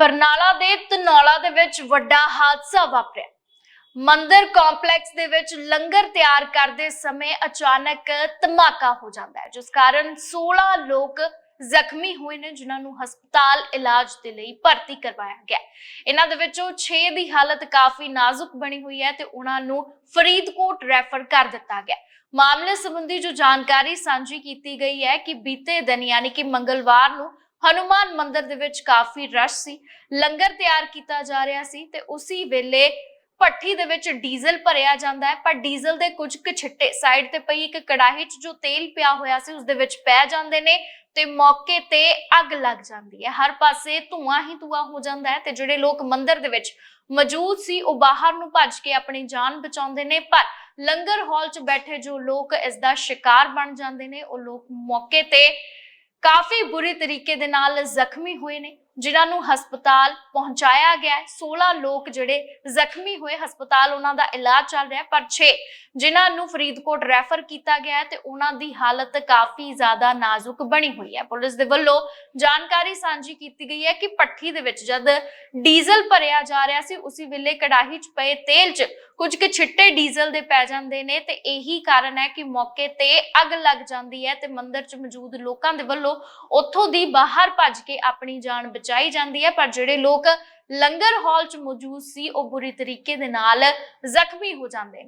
ਬਰਨਾਲਾ ਦੇ ਤਨੌਲਾ ਦੇ ਵਿੱਚ ਵੱਡਾ ਹਾਦਸਾ ਵਾਪਰਿਆ। ਮੰਦਿਰ ਕੰਪਲੈਕਸ ਦੇ ਵਿੱਚ ਲੰਗਰ ਤਿਆਰ ਕਰਦੇ ਸਮੇਂ ਅਚਾਨਕ ਧਮਾਕਾ ਹੋ ਜਾਂਦਾ ਹੈ, ਜਿਸ ਕਾਰਨ 16 ਲੋਕ ਜ਼ਖਮੀ ਹੋਏ ਨੇ, ਜਿਨ੍ਹਾਂ ਨੂੰ ਹਸਪਤਾਲ ਇਲਾਜ ਦੇ ਲਈ ਭਰਤੀ ਕਰਵਾਇਆ ਗਿਆ ਇਹਨਾਂ ਦੇ ਵਿੱਚੋਂ 6 ਦੀ ਹਾਲਤ ਕਾਫੀ ਨਾਜ਼ੁਕ ਬਣੀ ਹੋਈ ਹੈ ਤੇ ਉਹਨਾਂ ਨੂੰ ਫਰੀਦਕੋਟ ਰੈਫਰ ਕਰ ਦਿੱਤਾ ਗਿਆ ਮਾਮਲੇ ਸੰਬੰਧੀ ਜੋ ਜਾਣਕਾਰੀ ਸਾਂਝੀ ਕੀਤੀ ਗਈ ਹੈ ਕਿ ਬੀਤੇ ਦਿਨ, ਯਾਨੀ ਕਿ ਮੰਗਲਵਾਰ ਨੂੰ ਹਨੂਮਾਨ ਮੰਦਿਰ ਦੇ ਵਿੱਚ ਕਾਫੀ ਰਸ਼ ਸੀ, ਲੰਗਰ ਤਿਆਰ ਕੀਤਾ ਜਾ ਰਿਹਾ ਸੀ ਤੇ ਉਸੇ ਵੇਲੇ ਭੱਠੀ ਦੇ ਵਿੱਚ ਡੀਜ਼ਲ ਭਰਿਆ ਜਾਂਦਾ ਹੈ, ਪਰ ਡੀਜ਼ਲ ਦੇ ਕੁਝ ਕੁ ਛਿੱਟੇ ਸਾਈਡ ਤੇ ਪਈ ਇੱਕ ਕੜਾਹੀ 'ਚ ਜੋ ਤੇਲ ਪਿਆ ਹੋਇਆ ਸੀ ਉਸ ਦੇ ਵਿੱਚ ਪੈ ਜਾਂਦੇ ਨੇ ਤੇ ਮੌਕੇ ਤੇ ਅੱਗ ਲੱਗ ਜਾਂਦੀ ਹੈ। ਹਰ ਪਾਸੇ ਧੂਆਂ ਹੀ ਧੂਆਂ ਹੋ ਜਾਂਦਾ ਹੈ ਤੇ ਜਿਹੜੇ ਲੋਕ ਮੰਦਿਰ ਦੇ ਵਿੱਚ ਮੌਜੂਦ ਸੀ, ਉਹ ਬਾਹਰ ਨੂੰ ਭੱਜ ਕੇ ਆਪਣੀ ਜਾਨ ਬਚਾਉਂਦੇ ਨੇ, ਪਰ ਲੰਗਰ ਹਾਲ 'ਚ ਬੈਠੇ ਜੋ ਲੋਕ ਇਸ ਦਾ ਸ਼ਿਕਾਰ ਬਣ ਜਾਂਦੇ ਨੇ, ਉਹ ਲੋਕ ਮੌਕੇ ਤੇ ਕਾਫੀ ਬੁਰੀ ਤਰੀਕੇ ਦੇ ਨਾਲ ਜ਼ਖਮੀ ਹੋਏ ਨੇ। ਜਿਨ੍ਹਾਂ ਨੂੰ ਹਸਪਤਾਲ ਪਹੁੰਚਾਇਆ ਗਿਆ ਹੈ। 16 ਲੋਕ ਜਿਹੜੇ ਜ਼ਖਮੀ ਹੋਏ, ਹਸਪਤਾਲ ਉਹਨਾਂ ਦਾ ਇਲਾਜ ਚੱਲ ਰਿਹਾ ਪਰ 6 ਜਿਨ੍ਹਾਂ ਨੂੰ ਫਰੀਦਕੋਟ ਰੈਫਰ ਕੀਤਾ ਗਿਆ ਤੇ ਉਹਨਾਂ ਦੀ ਹਾਲਤ ਕਾਫੀ ਜ਼ਿਆਦਾ ਨਾਜ਼ੁਕ ਬਣੀ ਹੋਈ ਹੈ। ਪੁਲਿਸ ਦੇ ਵੱਲੋਂ ਜਾਣਕਾਰੀ ਸਾਂਝੀ ਕੀਤੀ ਗਈ ਹੈ ਕਿ ਪੱਠੀ ਦੇ ਵਿੱਚ ਜਦ ਡੀਜ਼ਲ ਭਰਿਆ ਜਾ ਰਿਹਾ ਸੀ, ਉਸੇ ਵੇਲੇ ਕੜਾਹੀ 'ਚ ਪਏ ਤੇਲ 'ਚ ਕੁਝ ਕੁ ਛਿੱਟੇ ਡੀਜ਼ਲ ਦੇ ਪੈ ਜਾਂਦੇ ਨੇ ਤੇ ਇਹੀ ਕਾਰਨ ਹੈ ਕਿ ਮੌਕੇ ਤੇ ਅੱਗ ਲੱਗ ਜਾਂਦੀ ਹੈ ਤੇ ਮੰਦਿਰ 'ਚ ਮੌਜੂਦ ਲੋਕਾਂ ਦੇ ਵੱਲੋਂ ਉੱਥੋਂ ਦੀ ਬਾਹਰ ਭੱਜ ਕੇ ਆਪਣੀ ਜਾਨ ਬਚਾਈ ਜਾਂਦੀ ਹੈ, ਪਰ ਜਿਹੜੇ ਲੋਕ ਲੰਗਰ ਹਾਲ 'ਚ ਮੌਜੂਦ ਸੀ, ਉਹ ਬੁਰੀ ਤਰੀਕੇ ਦੇ ਨਾਲ ਜ਼ਖਮੀ ਹੋ ਜਾਂਦੇ ਨੇ।